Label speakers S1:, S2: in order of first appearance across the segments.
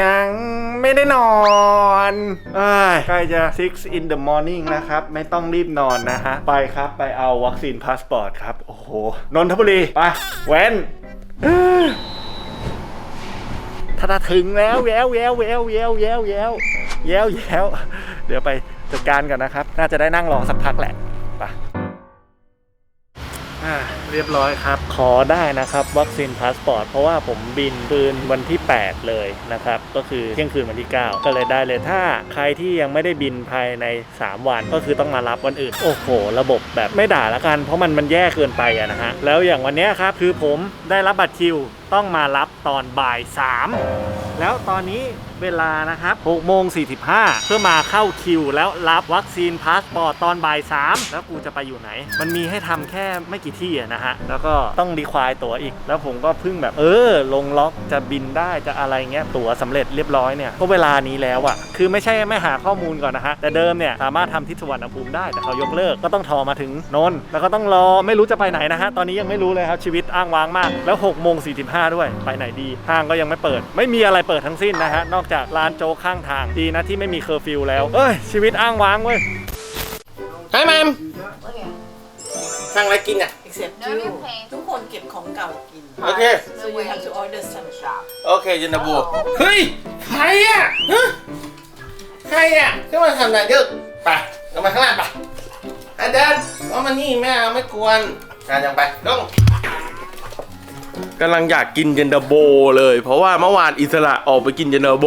S1: ยังไม่ได้นอนเอ้ยใกล้จะ 6 in the morning นะครับ ไม่ต้องรีบนอนนะฮะ ไปครับไปเอาวัคซีนพาสปอร์ตครับ โอ้โห นนทบุรีไปแว้นเอ้ยถ้าถึงแล้วแววแววแววแววแววแววแววแววเดี๋ยวไปจัดการก่อนนะครับ น่าจะได้นั่งรอสักพักแหละไปอ่าเรียบร้อยครับ ขอได้นะครับ วัคซีนพาสปอร์ต เพราะว่าผมบินคืนวันที่ 8 เลยนะครับ ก็คือเที่ยงคืนวันที่ 9 ก็เลยได้เลยถ้าใครที่ยังไม่ได้บินภายใน 3 วันก็คือต้องมารับวันอื่น โอ้โห ระบบแบบไม่ด่าละกัน เพราะมันมันแย่เกินไปอะนะฮะ แล้วอย่างวันเนี้ยครับคือผมได้รับบัตรคิวต้องมารับตอนบ่าย3แล้วตอนนี้เวลานะครับ6โมง45 เพื่อมาเข้าคิว แล้วรับวัคซีนพาสปอร์ตตอนบ่าย3แล้วกูจะไปอยู่ไหน มันมีให้ทำแค่ไม่กี่ที่อะนะฮะ แล้วก็ต้องรีควายตั๋วอีก แล้วผมก็เพิ่งแบบ เออ ลงล็อกจะบินได้จะอะไรเงี้ย ตั๋วสำเร็จเรียบร้อยเนี่ย ก็เวลานี้แล้วอะคือไม่ใช่ไม่หาข้อมูลก่อนนะฮะ แต่เดิมเนี่ยสามารถทำที่สุวรรณภูมิได้ แต่เขายกเลิก ก็ต้องทอมาถึงนนท์ แล้วก็ต้องรอ ไม่รู้จะไปไหนนะฮะ ตอนนี้ยังไม่รู้เลยครับชีวิตอ้างว้างมาก แล้ว6โมง45ด้วย ไปไหนดี ห้างก็ยังไม่เปิด ไม่มีอะไรเปิดทั้งสิ้นนะฮะ นอกจากร้านโจ๊กข้างทาง ดีนะที่ไม่มีเคอร์ฟิวแล้ว เอ้ย ชีวิตอ้างว้างเว้ย
S2: ไอ้แมมสั่ งอะไรกินอะ
S3: except
S4: No
S3: you
S4: new paint.
S3: ทุกคนเก็บของเก่ากิน
S2: โอเค
S3: so you have to order some shop
S2: โอเคยินดีบูเฮ้ย ใครอะฮะใครอะขึ้นมาทำอะไรดึกไปลงมาข้างล่างไปไอ้เดินว่ามานี่แม่เอาไม่กวนการยังไปลง กำลังอยากกินเย็นดอโบเลย เพราะว่าเมื่อวานอิสระออกไปกินเย็นดอโบ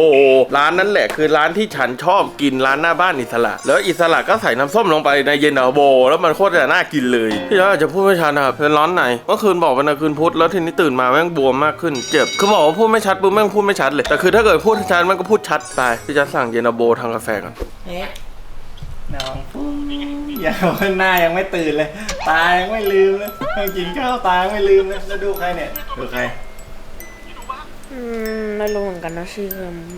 S2: ร้านนั้นแหละคือร้านที่ฉันชอบกินร้านหน้าบ้านอิสระ แล้วอิสระก็ใส่น้ำส้มลงไปในเย็นดอโบ แล้วมันโคตรจะน่ากินเลยพี่ย้อยอาจจะพูดไม่ชัดนะครับเป็นร้อนไหนเมื่อคืนบอกเป็นคืนพุธแล้วทีนี้ตื่นมาแม่งบวมมากขึ้นเจ็บคือบอกว่าพูดไม่ชัดปุ๊บแม่งพูดไม่ชัดเลยแต่คือถ้าเกิดพูดชัดมันก็พูดชัดไปพี่จะสั่งเย็นดอโบทางกาแฟก่อน
S3: เอ๊ะ
S1: น้อง ยังหน้ายังไม่ตื่นเลย ตายังไม่ลืมเลยยังกินข้าวตายังไม่ลืมเลยแล้วดูใครเนี่ยดูใคร
S4: อืมไม่รู้เหมือนกันนะชื่อ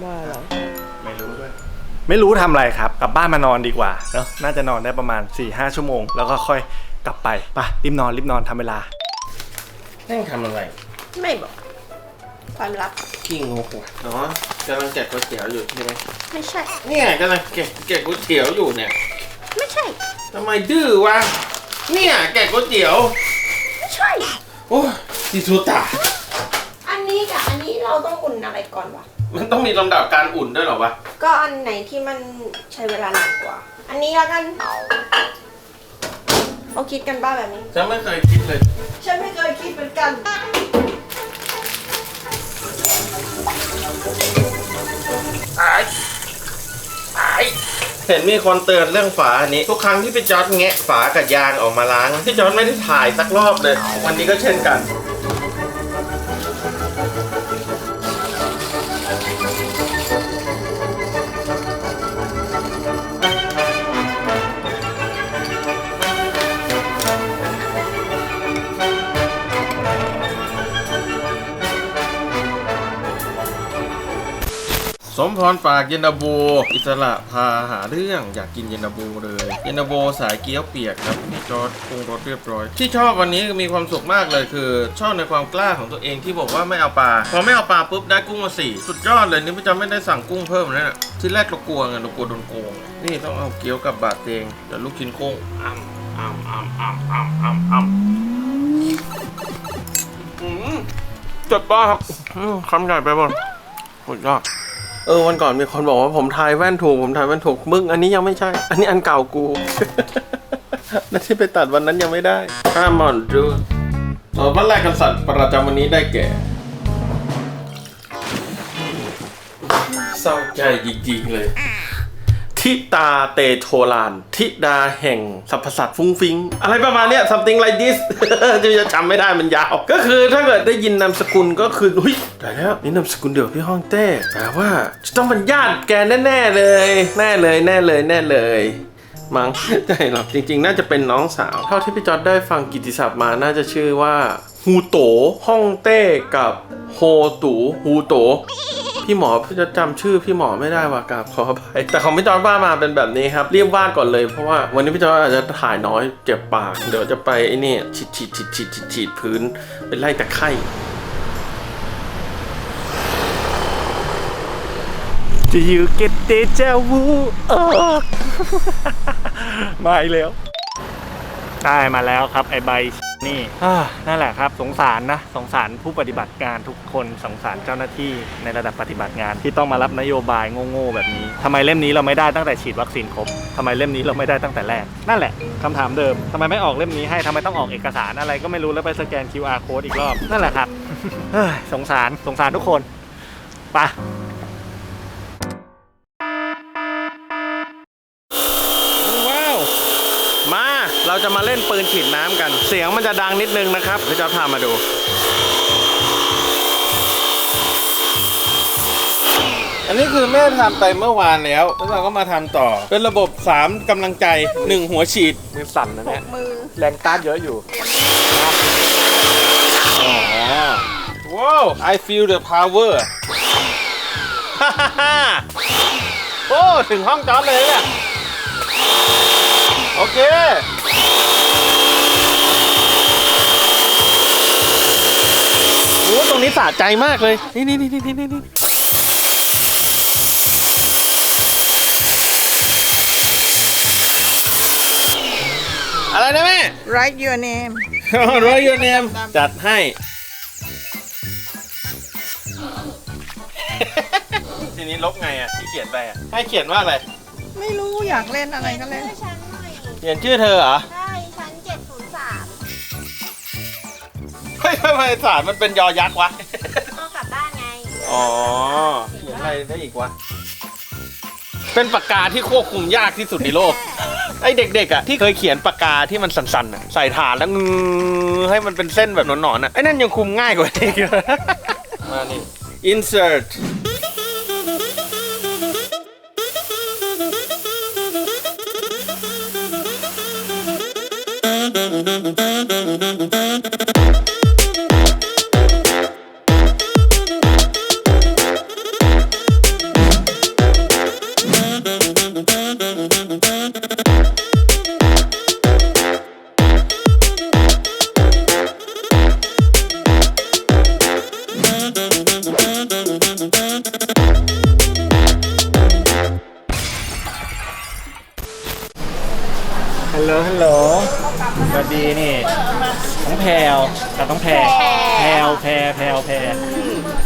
S4: ว่าอะไร
S1: ไม่รู้ด้วยไม่รู้ทำอะไรครับ กลับบ้านมานอนดีกว่าเนาะน่าจะนอนได้ประมาณ4ี่ห้าชั่วโมง แล้วก็ค่อยกลับไปไปรีบนอนรีบนอนทำเวลา
S2: แม่งทำอะไร
S3: ไม่บอกความลับ
S2: ขี้งกว่ะเนาะกำลังแกะก๋วยเตี๋ยวอยู่ใช่ไหม
S3: ไม่ใช่
S2: เนี่ยกำลังแกะแกะก๋วยเตี๋ยวอยู่เนี่ย
S3: ไม่ ใช่
S2: ทำไมดื้อวะ เนี่ยแกะก๋วยเตี๋ยว
S3: ไม่ใช่
S2: โอ้ยดิสุตา
S3: อันนี้กับอันนี้เราต้องอุ่นอะไรก่อนวะ
S2: มันต้องมีลำดับการอุ่นด้วยเหรอวะ
S3: ก็อันไหนที่มันใช้เวลานานกว่า อันนี้แล้วกันเขาคิดกันบ้าแบบนี้
S2: ฉันไม่เคยคิดเลย
S3: ฉันไม่เคยคิดเหมือนกัน
S2: ไอ้ไอ้ เห็นมีคนเตือนเรื่องฝาอันนี้ ทุกครั้งที่พี่จอร์ดแงะฝากับยางออกมาล้างพี่จอร์ดไม่ได้ถ่ายสักรอบเลย วันนี้ก็เช่นกัน รฝากเยนดาโบ อิสระพาหาเรื่องอยากกินเยนดาโบเลย เยนดาโบสายเกี๊ยวเปียกครับพี่จอร์ดปรุงรสเรียบร้อย ที่ชอบวันนี้มีความสุขมากเลยคือ ชอบในความกล้าของตัวเองที่บอกว่าไม่เอาปลา พอไม่เอาปลาปุ๊บได้กุ้งมาสี่สุดยอดเลยนี่พี่จอร์ดไม่ได้สั่งกุ้งเพิ่มเลยนะที่แรกเรากลัวไงเรากลัวโดนโกง นี่ต้องเอาเกี๊ยวกับบาดเตงเดี๋ยวลูกชิ้นกุ้งอ้ำอ้ำอ้ำอ้ำอ้ำอ้ำอ้ำอืมจดป้าครับอืมคำใหญ่ไปหมดสุดยอด เออวันก่อนมีคนบอกว่าผมทายแว่นถูกผมทายแว่นถูกมึงอันนี้ยังไม่ใช่ อันนี้อันเก่ากูนั่นที่ไปตัดวันนั้นยังไม่ได้ห้ามอนดูส่นวันแรกกันสัตว์ประจำวันนี้ได้แก่เศร้าใจจริงๆเลย ทิตาเตโชลาน ทิดาแห่งสรรพสัตว์ฟุ้งฟิง อะไรประมาณเนี้ย something like this จะจะจำไม่ได้มันยาว ก็คือถ้าเกิดได้ยินนามสกุลก็คืออุ้ยได้แล้วนี่นามสกุลเดียวพี่ห้องเต้แปลว่าจะต้องเป็นญาติแกแน่ๆเลย แน่เลยแน่เลยแน่เลยมั้งใช่หรอกจริง ๆ น่าจะเป็นน้องสาว เท่าที่พี่จอดได้ฟังกิติศัพท์มาน่าจะชื่อว่า ฮูโตฮ่องเต้กับโฮตูฮูโต พี่หมอจะจำชื่อพี่หมอไม่ได้ว่ากราบขออภัยแต่ของพี่จอร์ดว่ามาเป็นแบบนี้ครับรีบวาดก่อนเลยเพราะว่าวันนี้พี่จอร์ดอาจจะถ่ายน้อยเจ็บปาก เดี๋ยวจะไปไอ้นี่ฉีดฉีดฉีดฉีดฉีดฉีดพื้นเป็นไล่ตะไคร่
S1: Do you get deja vu เออมาอีกแล้ว ได้มาแล้วครับไอใบ นี่อ่านั่นแหละครับ สงสารนะ สงสารผู้ปฏิบัติงานทุกคนสงสารเจ้าหน้าที่ในระดับปฏิบัติงาน ที่ต้องมารับนโยบายโง่ๆแบบนี้ทำไมเล่มนี้เราไม่ได้ตั้งแต่ฉีดวัคซีนครบทำไมเล่มนี้เราไม่ได้ตั้งแต่แรก นั่นแหละคำถามเดิมทำไมไม่ออกเล่มนี้ให้ทำไมต้องออกเอกสารอะไรก็ไม่รู้แล้วไปสแกน QR code อีกรอบนั่นแหละครับเฮ้ยสงสารสงสารทุกคนไปะ
S2: ว้าว มา เรา จะมาเล่นปืนฉีดน้ำกัน เสียงมันจะดังนิดนึงนะครับพี่เจ้าพามาดูอันนี้คือแม่ทำไปเมื่อวานแล้ว แล้วเราก็มาทำต่อ เป็นระบบ 3กำลังใจ 1 หัวฉีด มือสั่นนะเนี่ย
S5: มือ
S1: แรงต้านเยอะอยู่
S2: อ๋อว้าว I feel the power ฮ่าฮ่าฮ่าโอ้ ถึงห้องจอดเลยเนี่ย โอเค โอ้ ตรงนี้สะใจมากเลย นี่นี่นี่นี่นี่นี่อะไรนะแม่
S5: write your name
S2: ร้อยยูเนมจัดให้ ทีนี้ลบไงอะที่เขียนไปอะให้เขียนว่าอะไร
S5: ไม่รู้อยากเล่นอะไรก็เล่น
S3: ฉันหน่อย
S2: เขียนชื่อเธอเหรอ
S3: ได้ชั้
S2: ทำไมสารมันเป็นยอยักษ์วะ
S3: ก็กลับบ้านไง
S2: อ๋อเขียนอะไรได้อีกวะ เป็นปากกาที่ควบคุมยากที่สุดในโลก ไอเด็กๆอะที่เคยเขียนปากกาที่มันสั่นๆอะใส่ฐานแล้วงือให้มันเป็นเส้นแบบหนอนๆอะไอ้นั่นยังคุมง่ายกว่านี้อีกมานี่ insert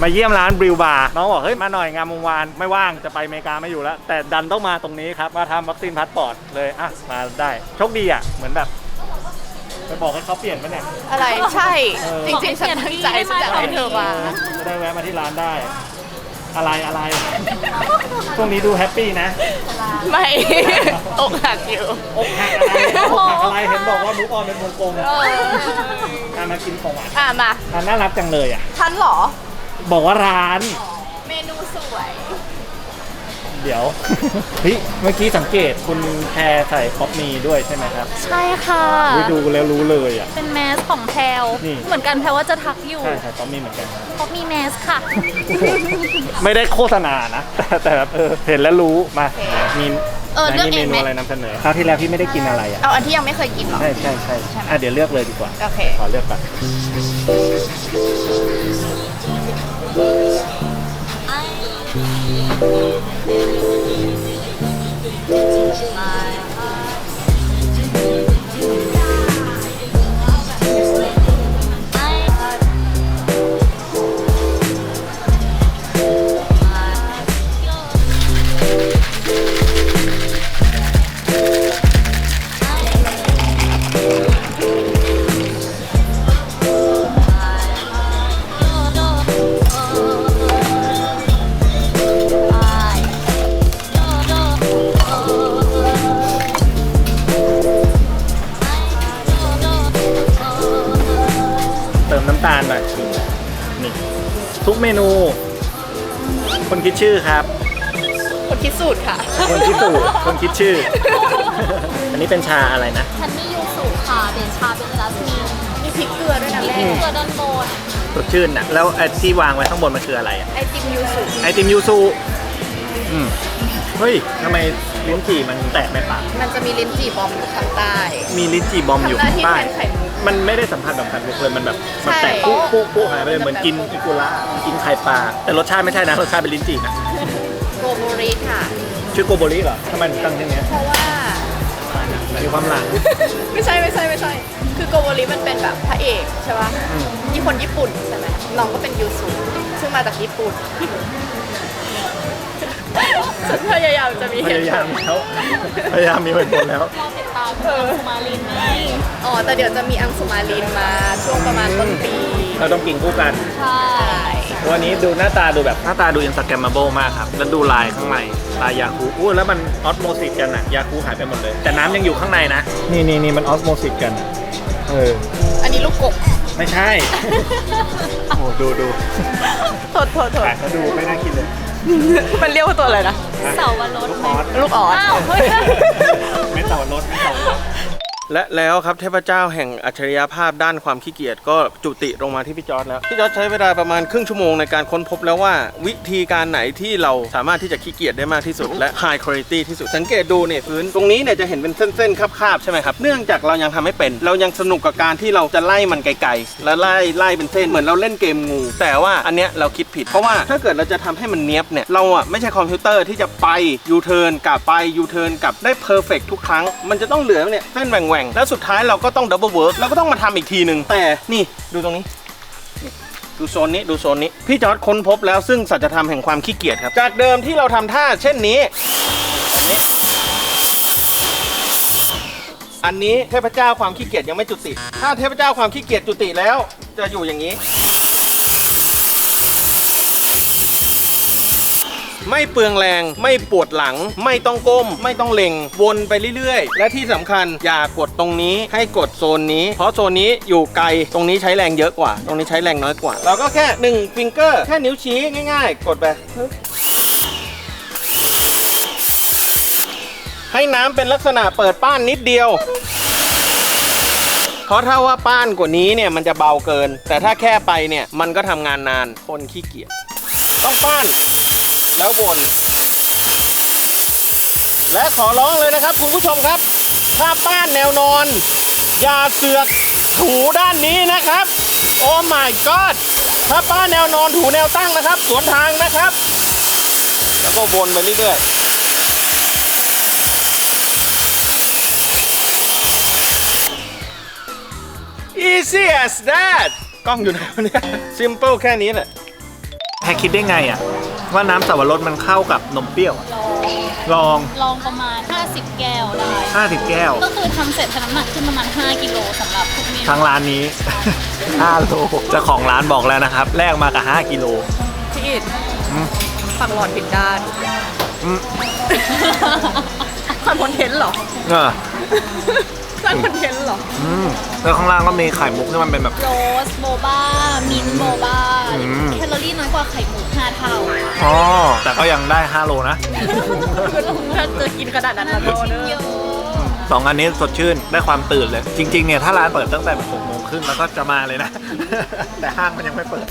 S1: มาเยี่ยมร้านบริวบาร์น้องบอกเฮ้ยมาหน่อยงามวงวานไม่ว่างจะไปอเมริกาไม่อยู่แล้ว แต่ดันต้องมาตรงนี้ครับมาทำวัคซีนพาสปอร์ตเลยอะมาได้โชคดีอะเหมือนแบบไปบอกให้เขาเปลี่ยนปะเนี่ย
S6: อะไรใช่
S1: เออ
S6: จริงๆฉันตั้งใจฉันจะให้เธอมา
S1: จะได้แวะมาที่ร้านได้ อะไรอะไรช่วงนี้ดูแฮปปี้นะ
S6: ไม่อกหักอยู่
S1: อกหักอะไรอกหักอะไรเห็นบอกว่ามุกออนเป็นวงกลมอะมากินของหวาน
S6: อะมา
S1: ร้านน่ารักจังเลยอะ
S6: ฉันเหรอ
S1: บอกว่าร้าน
S6: เมนูสวย
S1: เดี๋ยว เฮ้ยเมื่อกี้สังเกตคุณแพรใส่ป๊อปมีด้วยใช่ไหมครับ
S7: ใช่ค่ะ
S1: วิดูแล้วรู้เลยอะ
S7: เป็นแมสของแพลว
S1: นี่
S7: เหมือนกันแพลวว่าจะทักอยู่
S1: ใช่ใส่ป๊อปมีเหมือนกันนะ
S7: เพราะมีแมสค่ะ
S1: ไม่ได้โฆษณานะ แต่แต่แบบเออเห็นแล้วรู้มามี
S7: เออ
S1: ไหน
S7: เลือก
S1: มี
S7: เอ
S1: เม
S7: งไหม
S1: นูอะไรนำเสนอคราวที่แล้วพี่ไม่ได้กินอะไรอะ
S6: เอาอันที่ยังไม่เคยกินเหรอ
S1: ใช่ใช่ใช่อะเดี๋ยวเลือกเลยดีกว่า
S6: โอเค
S1: ขอเลือกก่อน เคนคิดชื่อ อันนี้เป็นชาอะไรนะ
S7: ฉันมียูสุค่ะเป็นชาเป็นจัสมิน
S6: มีพริกเกลือด้วยนะแม่
S7: มีเกลือด้านบน
S1: สดชื่นนะแล้วไอ้ที่วางไว้ข้างบนมันคืออะไรอะ
S6: ไอติมยูสุ
S1: ไอติมยูซูอืมเฮ้ยทำไมลิ้นจี่มันแตกในปาก
S6: มันจะมีลิ้นจี่บอมอยู่ข้างใต้
S1: มีลิ้นจี่บอมอยู่
S6: ทำหน้า
S1: ข้าง
S6: ที่
S1: ใต้
S6: แทนไข่มุก
S1: มันไม่ได้สัมผัสแบบไข่มุกเลยมันแบบมัน
S6: ใช่
S1: แตกปุ๊ปุ๊ปุ๊หายไปเลยเหมือนกินอิกุระกินไข่ปลาแต่รสชาติไม่ใช่นะรสชาติเป็นลิ้นจี่นะ
S7: โกโบริค่ะ
S8: ชื่อโกโบริเหรอทำไมถึงตั้งชื่อเนี้ย
S6: เพราะว่า
S8: มีความหลัง
S6: ไม่ใช่ไม่ใช่ไม่ใช่ คือโกโบริมันเป็นแบบพระเอกใช่ป่ะญี่ปุ่นญี่ปุ่นใช่ไหมน้องก็เป็นยูสุซึ่งมาจากญี่ปุ่นฉันพยายามจะมี
S8: พ
S6: เหตุ
S8: ยา
S6: ผ
S8: ยาม
S6: ล
S8: แล้วพยายามมีเหตุผลแล้ว
S7: รอติดตามเออมาลินไง
S6: อ๋อแต่เดี๋ยวจะมีอังสุมาลินมาช่วงประมาณต้นปี
S8: เราต้องกินคู่กัน
S7: ใช่
S8: วันนี้ดูหน้าตาดูแบบหน้าตาดูอินสตาแกรมมาโบมากครับ แล้วดูลายข้างในลายยาคูอู้แล้วมันออสโมซิสกันอะยาคูหายไปหมดเลย แต่น้ำยังอยู่ข้างในนะ นี่นี่นี่มันออสโมซิสกันอะเออ
S6: อันนี้ลูกกบ
S8: ไม่ใช่ โอ้ดูดู
S6: โทษโทษโทษ
S8: แต่เขาดูไม่น่ากินเลย
S6: มันเรียกว่าตัวอะไรนะ
S7: เสาวรส
S8: ลูกออส
S6: ลูกออส
S7: อ้าวเฮ้ย
S8: ไม่เต่ารถไม่เต่ารถ
S2: และแล้วครับเทพเจ้าแห่งอัจฉริยภาพด้านความขี้เกียจก็จุติลงมาที่พี่จอร์ดแล้วพี่จอร์ดใช้เวลาประมาณครึ่งชั่วโมงในการค้นพบแล้วว่า วิธีการไหนที่เราสามารถที่จะขี้เกียจได้มากที่สุด และ high quality ที่สุดสังเกตดูเนี่ยพื้นตรงนี้เนี่ยจะเห็นเป็นเส้นๆคาบๆใช่ไหมครับเนื่องจากเรายังทำไม่เป็น เรายังสนุกกับการที่เราจะไล่มันไกลๆแล้วไล่ไล่เป็นเส้นเหมือนเราเล่นเกมงู แต่ว่าอันเนี้ยเราคิดผิด เพราะว่าถ้าเกิดเราจะทำให้มันเนี้ยบเนี่ย เราอะไม่ใช่คอมพิวเตอร์ที่จะไปยูเทิร์นกลับไปยูเทิร์นกลับได้เพอร์เฟกทุกครั้ง มันจะต้องเหลือเนี่ยเส้นแหว่งๆ แล้วสุดท้ายเราก็ต้องดับเบิลเวิร์กเราก็ต้องมาทำอีกทีหนึ่งแต่นี่ดูตรงนี้ดูโซนนี้ดูโซนนี้ พี่จอร์ดค้นพบแล้วซึ่งสัจธรรมแห่งความขี้เกียจครับ จากเดิมที่เราทำท่าเช่นนี้ อันนี้เทพเจ้าความขี้เกียจยังไม่จุติ ถ้าเทพเจ้าความขี้เกียจจุติแล้ว จะอยู่อย่างนี้ ไม่เปลืองแรง ไม่ปวดหลัง ไม่ต้องก้ม ไม่ต้องเล็ง วนไปเรื่อยๆ และที่สำคัญอย่ากดตรงนี้ให้กดโซนนี้ เพราะโซนนี้อยู่ไกลตรงนี้ใช้แรงเยอะกว่า ตรงนี้ใช้แรงน้อยกว่า เราก็แค่1ฟิงเกอร์แค่นิ้วชี้ง่ายๆ กดไปให้น้ำเป็นลักษณะเปิดป้านนิดเดียว เพราะถ้าว่าป้านกว่านี้เนี่ยมันจะเบาเกิน แต่ถ้าแค่ไปเนี่ยมันก็ทำงานนาน คนขี้เกียจต้องป้าน แล้ววน และขอร้องเลยนะครับคุณผู้ชมครับ ถ้าป้านแนวนอน อย่าเสือกถูด้านนี้นะครับ โอ้ my god ถ้าป้านแนวนอนถูแนวตั้งนะครับ สวนทางนะครับ แล้วก็วนไปเรื่อยๆ easy as that กล้องอยู่ไหนวะเนี่ย simple แค่นี้แหละ
S8: แพรคิดได้ไงอะ ว่าน้ำสับปะรดมันเข้ากับนมเปรี้ยวอะลอง
S7: ลองประมาณ 50 แก้วได้
S8: 50แก้ว
S7: ก็คือทำเสร็จทำน้ำหนักขึ้นประมาณ 5 กิโลสำหรับทุกเมนู
S8: ทางร้านนี้ 5โลเจ้าของร้านบอกแล้วนะครับ แลกมากับ 5 กิโล
S6: พี่อิด
S8: อืม
S6: ฝักหลอดผิดด้าน
S8: อืม
S6: ทำคอนเทนต์เหรอ
S8: เออ
S6: สร้างคอนเทนต์เหรอ
S8: อืมแล้วข้างล่างก็มีไข่มุกที่มันเป็นแบบ
S7: โรสโบบ้า มินท์โบบ้า
S8: อืม
S7: แคลอรี่น้อยกว่าไข่หมู5เท่า
S8: อ๋อแต่ก็ยังได้5โลนะ
S6: ถ้าจะกินขนาดนั้นละโดเน
S7: เย
S6: อะ
S7: อะ
S8: สองอันนี้สดชื่นได้ความตื่นเลย จริงๆเนี่ยถ้าร้านเปิดตั้งแต่แบบ6โมงครึ่งแล้วก็จะมาเลยนะ แต่ห้างมันยังไม่เปิด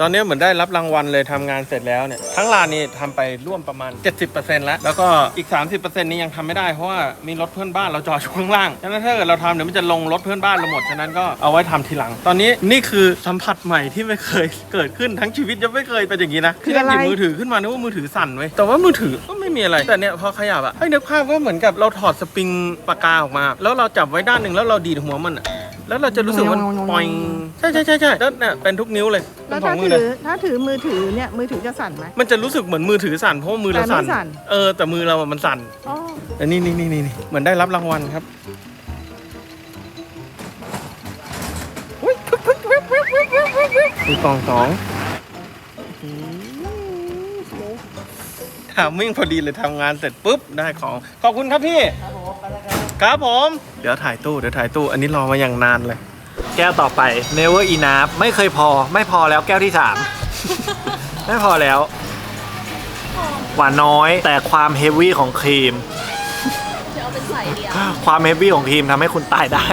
S2: ตอนนี้เหมือนได้รับรางวัลเลยทำงานเสร็จแล้วเนี่ยทั้งร้านนี่ทำไปร่วมประมาณ 70%แล้ว แล้วก็อีก 30%นี้ยังทำไม่ได้เพราะว่ามีรถเพื่อนบ้านเราจอดอยู่ข้างล่างฉะนั้นถ้าเกิดเราทำเดี๋ยวมันจะลงรถเพื่อนบ้านเราหมดฉะนั้นก็เอาไว้ทำทีหลัง ตอนนี้นี่คือสัมผัสใหม่ที่ไม่เคยเกิดขึ้นทั้งชีวิตยังไม่เคยเป็นอย่างนี้นะคือการหยิบมือถือขึ้นมานึกว่ามือถือสั่นไว้ยแต่ว่ามือถือก็ไม่มีอะไรแต่เนี่ยพอขยับอะให้นึกภาพก็เหมือนกับเราถอดสปริงปากกาออกมา แล้วเราจับไว้ด้านหนึ่งแล้วเราดีดหัวมันอะ แล้วเราจะรู้สึกว่ามันปอยใช่ใช่ใช่ใช่แล้วเนี่ยเป็นทุกนิ้วเลย
S5: แล้วถ้าถือถ้าถือมือถือเนี่ยมือถือจะสั่นไหม
S2: มันจะรู้สึกเหมือนมือถือสั่นเพราะว่ามือเราสั่นเออแต่มือเรามันสั่น
S5: อ๋อ
S2: แต่นี่นี่นี่นี่เหมือนได้รับรางวัลครับมีกล่องสองทำมิ่งพอดีเลยทำงานเสร็จปุ๊บได้ของ ขอบคุณครับพี่ครับผม เดี๋ยวถ่ายตู้เดี๋ยวถ่ายตู้อันนี้รอมาอย่างนานเลย
S8: แก้วต่อไป Never Enough ไม่เคยพอ ไม่พอแล้วแก้วที่3ไม่พอแล้ว หวานน้อยแต่ความเฮฟวี่ของครีม
S7: จะเอาเป็นใส่เดียว
S8: ความเฮฟวี่ของครีมทำให้คุณตายได้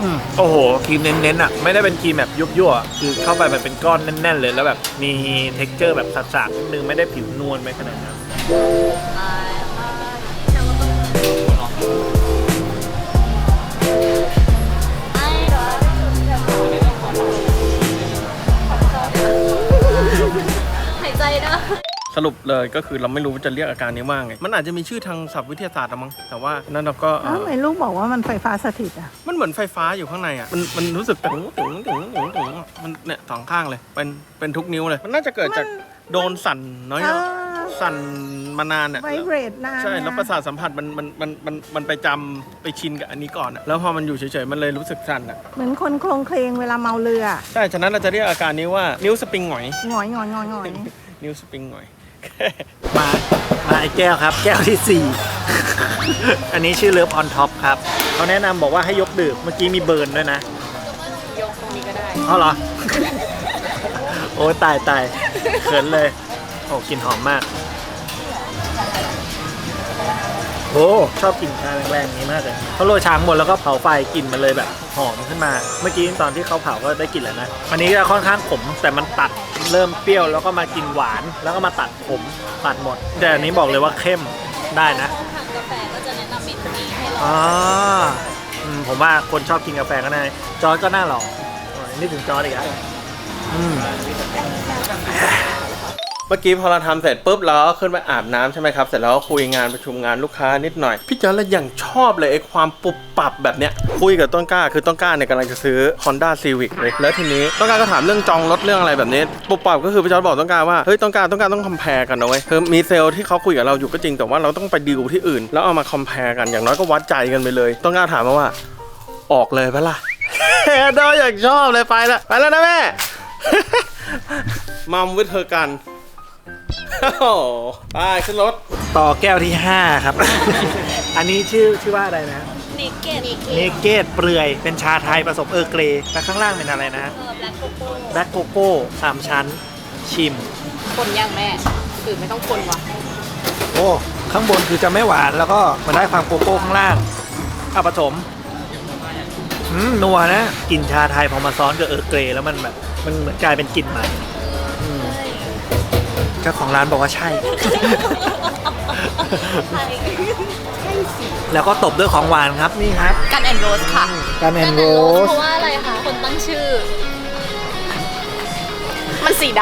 S8: อืมโอ้โหครีมเน้นๆอะ ไม่ได้เป็นครีมแบบยุบยั่วๆคือเข้าไปแบบเป็นก้อนแน่นๆเลยแล้วแบบมีเท็กเจอร์แบบสักๆนิดนึงไม่ได้ผิวนวลไปขนาดนั้น
S7: หา นะ
S2: สสรุปเลยก็คือเราไม่รู้ว่าจะเรียกอาการนี้ว่าไง มันอาจจะมีชื่อทางศัพท์วิทยาศาสตร์อะมั้ง แต่ว่านั่นเราก็เอ่
S5: อ้าว
S2: อ
S5: ทำไมลูกบอกว่ามันไฟฟ้าสถิตอะ
S2: มันเหมือนไฟฟ้าอยู่ข้างในอะมันมันรู้สึกตึงตึงตึงตึงตึงมันเนี่ยสองข้างเลย เป็นเป็นทุกนิ้วเลย มันน่าจะเกิดจากโดนสั่นน้อย
S5: อ่า
S2: ๆสั่นมานานอะ
S5: ไวเบรดนาน
S2: ใช่แล้ว
S5: น
S2: ประสาทสัมผัสมันมันมันมันมันไปจำไปชินกับอันนี้ก่อนอะแล้วพอมันอยู่เฉยๆ มันเลยรู้สึกสั่นอะ
S5: เหมือนคนโครงเคลงเวลาเมาเรือ
S2: ใช่ ฉะนั้นเราจะเรียกอาการนี้ว่านิ้วสปริงหงอย
S5: หงอยหงอยหงอยหงอย
S2: นิ้วสปริงหงอย
S8: มามาไอ้แก้วครับ แก้วที่ 4 อันนี้ชื่อเลิฟออนท็อปครับเขาแนะนำบอกว่าให้ยกดื่มเมื่อกี้มีเบิร์นด้วยนะ
S6: ยกตรงนี้ก็ได้
S8: เอาเหรอ โอ้ยตายตายเขินเลย โอ้กลิ่นหอมมาก โอ้ชอบกลิ่นชาแรงๆอย่างนี้มากเลยเขาโรยชาข้างบนแล้วก็เผาไฟกลิ่นมันเลยแบบ หอมขึ้นมา เมื่อกี้ตอนที่เขาเผาก็ได้กลิ่นแล้วนะอันนี้จะค่อนข้างขมแต่มันตัด เริ่มเปรี้ยวแล้วก็มากินหวาน แล้วก็มาตัดขมตัดหมด แต่อันนี้บอกเลยว่าเข้มได้นะ
S7: ทางกาแฟก็จะแนะนำเมนูนี้ให้ลอง
S8: อ๋ออืมผมว่าคนชอบกินกาแฟก็น่าจอร์จก็น่าลองโอ้ยนี่ถึงจอร์จอีกแล้วอืม
S2: เมื่อกี้พอเราทำเสร็จปุ๊บเราก็ขึ้นไปอาบน้ำใช่ไหมครับ เสร็จแล้วก็คุยงานประชุมงานลูกค้านิดหน่อย พี่จอร์จเลยอย่างชอบเลยไอ้ความปุบปับแบบเนี้ย คุยกับต้นกล้าคือต้นกล้าเนี่ยกำลังจะซื้อ Honda Civic เลย แล้วทีนี้ต้นกล้าก็ถามเรื่องจองรถเรื่องอะไรแบบนี้ ปุบปับก็คือพี่จอร์บอกต้นกล้าว่าเฮ้ยต้นกล้าต้นกล้าต้องคอมเพลกันนะเว้ยคือมีเซลล์ที่เขาคุยกับเราอยู่ก็จริงแต่ว่าเราต้องไปดีลที่อื่น แล้วเอามาคอมเพลกันอย่างน้อยก็วัดใจกันไปเลยต้นกล้าถามมาว่า ออกเลยปะล่ะดออยากชอบเลยไปละไปแล้วนะแม่มัมวิเธอกัน โอ้โหไปขึ้นรถ
S8: ต่อแก้วที่ 5 ครับ อันนี้ชื่อชื่อว่าอะไรนะ
S7: เนเกต
S8: เนเกตเปลือย เป็นชาไทยผสมเออร์เกรย์และข้างล่างเป็นอะไรนะ
S7: เออแบล็คโกโก้
S8: แบล็กโกโก้สามชั้น ชิม
S6: คนย่างแม่คือไม่ต้องคนวะ
S8: โอ้ ข้างบนคือจะไม่หวานแล้วก็มันได้ความโกโก้ข้างล่างเอาผสมอืมนัวนะกลิ่นชาไทยพอมาซ้อนกับเออร์เกรย์แล้วมันแบบมันเหมือนกลายเป็นกลิ่นใหม่อืม เจ้าของร้านบอกว่าใช่ แล้วก็ตบด้วยของหวานครับนี่ครับ
S6: กันแอนโรสค่ะ
S8: การแอนโรส
S7: เพราะว่าอะไรคะคนตั้งชื่อ
S6: มันสีด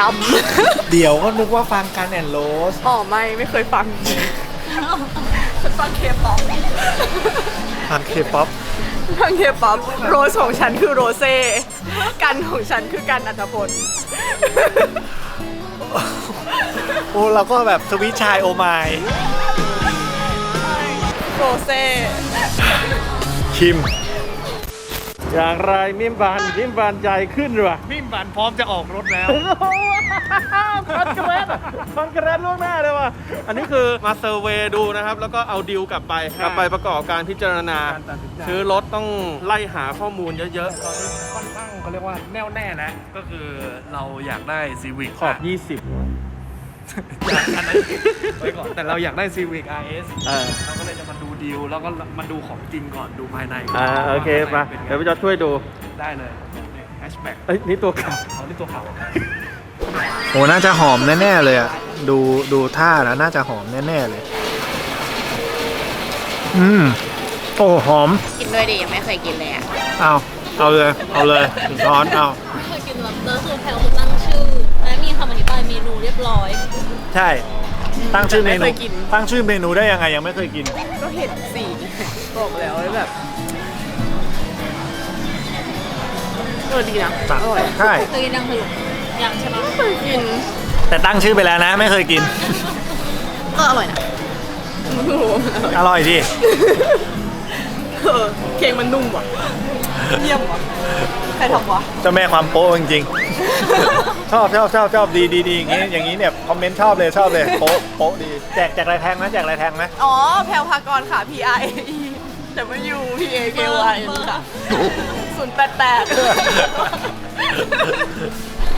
S8: เดี๋ยวก็นึกว่าฟังการแอนโรสำ
S6: อ๋อไม่ไม่เคยฟังฉันฟังเคป๊อป
S8: ฟังเคป๊อป
S6: ฟังเคป๊อปโรสของฉันคือโรเซ่กันของฉันคือกันอัตพล
S8: โอ้เราก็แบบสวิตชายโอไมาย
S6: โรเซ่
S8: ชิม อย่างไรมิมบานมิมบานใจขึ้นหรอมิมบานพร้อมจะออกรถแล้ว คอนเกรสคอนเกรสล่วงหน้าเลยว่ะ
S2: อันนี้คือมาเซอร์เวย์ดูนะครับ แล้วก็เอาดิวกลับไป กลับไปประกอบการพิจารณาซื้อรถต้องไล่หาข้อมูลเยอะ
S8: ตอนนี้ค่อนข้างเขาเรียกว่าแน่วแน่แล้วก็คือเราอยากได้ซีวิก
S2: ๆ ขอบ 20
S8: อันนั้นไว้ก่อนแต่เราอยากได้ซีวิก RS
S2: อ่า
S8: เราก็เลยจะมา ดูดีลแล้วก็มาดูของจริงก่อนดูภายใน
S2: อ่าโอเคมาเดี๋ยวพี่จอร์จช่วยดู
S8: ได้เลยแฮชแบ็ก
S2: เอ้ยนี่ตัวเก่า
S8: เขาที่ตัวเขาโอ้น่าจะหอมแน่ ๆ เลยอะดูดูท่าแล้วน่าจะหอมแน่ ๆ เลย อืม โอ้หอม
S6: กินด้วยดิยังไม่เคยกินเลยอะ
S8: เอาเอาเลย เอาเลยถึงช้อนเอา
S7: เคยกินลับเตอร์คือแพลวตั้งชื่อ และมีคำอธิบายเมนูเรียบร้อย
S8: ใช่ ตั้งชื่อเมนู
S6: ไม่เคยกิน
S8: ตั้งชื่อเมนูได้ยังไงยังไม่เคยกิน
S6: ก็เห็นสีบอกแล้วแบบเออดีนะอร่อย
S8: ใช่
S7: เคยกินยังสรุปยังใช่ไหม
S6: เคยกิน
S8: แต่ตั้งชื่อไปแล้วนะ ไม่เคยกิน
S6: ก็อร่อยนะ
S8: อร่อยดิ
S6: เออเค้กมันนุ่มว่ะเยี่ยมว่ะใครทำวะ
S8: เจ้าแม่ความโป๊จริงๆ ชอบชอบชอบชอบดีดีดีอย่างงี้อย่างงี้เนี่ย คอมเมนต์ชอบเลยชอบเลยโป๊ะโป๊ะดีแจกแจกอะไรแทงไหมแจกอะไรแทงไหม
S6: อ๋อ แพลวพากรค่ะ P I A E แต่ไม่ U P A K Y N ค่ะศูนย์แปดแปด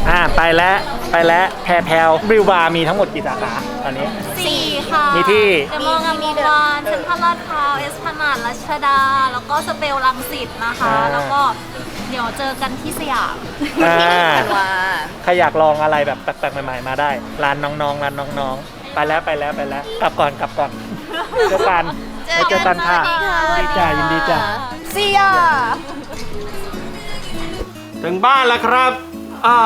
S8: อ่าไปแล้วไปแล้วแพรแพรวบริวบาร์มีทั้งหมดกี่สาขาตอนนี้
S7: สี่ค่ะ
S8: มีที่
S7: เดมองามวงวานเซ็นทรัลลาดพร้าวเอสพลานาดรัชดา แล้วก็สเปลลังสิตนะคะ
S8: อ่า
S7: แล้วก็ เดี๋ยวเจอกันที่สยาม
S8: อ่า
S6: กันว่า
S8: ใครอยากลองอะไรแบบแปลกๆใหม่ๆมาได้ ร้านน้องๆร้านน้องๆ ไปแล้วไปแล้วไปแล้ว กลับก่อนกลับก่อนเจอกันไว้เจอกันค่ะดีจ้ายินดีจ้า
S6: เสีย
S2: ถึงบ้านแล้วครับ อ่า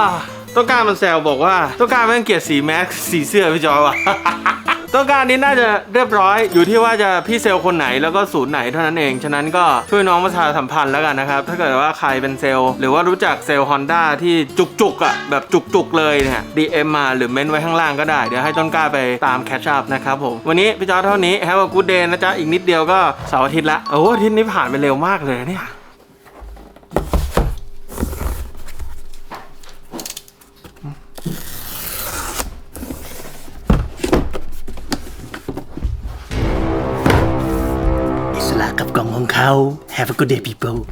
S2: ต้องการมันแซวบอกว่าต้องการไม่งเกลียดสีแมสสีเสื้อพี่จอยว่ะ ต้องการนี้น่าจะเรียบร้อย อยู่ที่ว่าจะพี่เซลล์คนไหนแล้วก็ศูนย์ไหนเท่านั้นเอง ฉะนั้นก็ช่วยน้องประชาสัมพันธ์แล้วกันนะครับ ถ้าเกิดว่าใครเป็นเซลล์ หรือว่ารู้จักเซลล์ Honda ที่จุกๆอะแบบจุกๆเลยเนี่ย DM มาหรือเม้นไว้ข้างล่างก็ได้ เดี๋ยวให้ต้นกล้าไปตามแคชชัพนะครับผม วันนี้พี่จอร์จเท่านี้ Have a good day นะจ๊ะ อีกนิดเดียวก็เสาร์อาทิตย์ละ โอ้อาทิตย์นี้ผ่านไปเร็วมากเลยเนี่ย
S8: Ciao. Have a good day, people.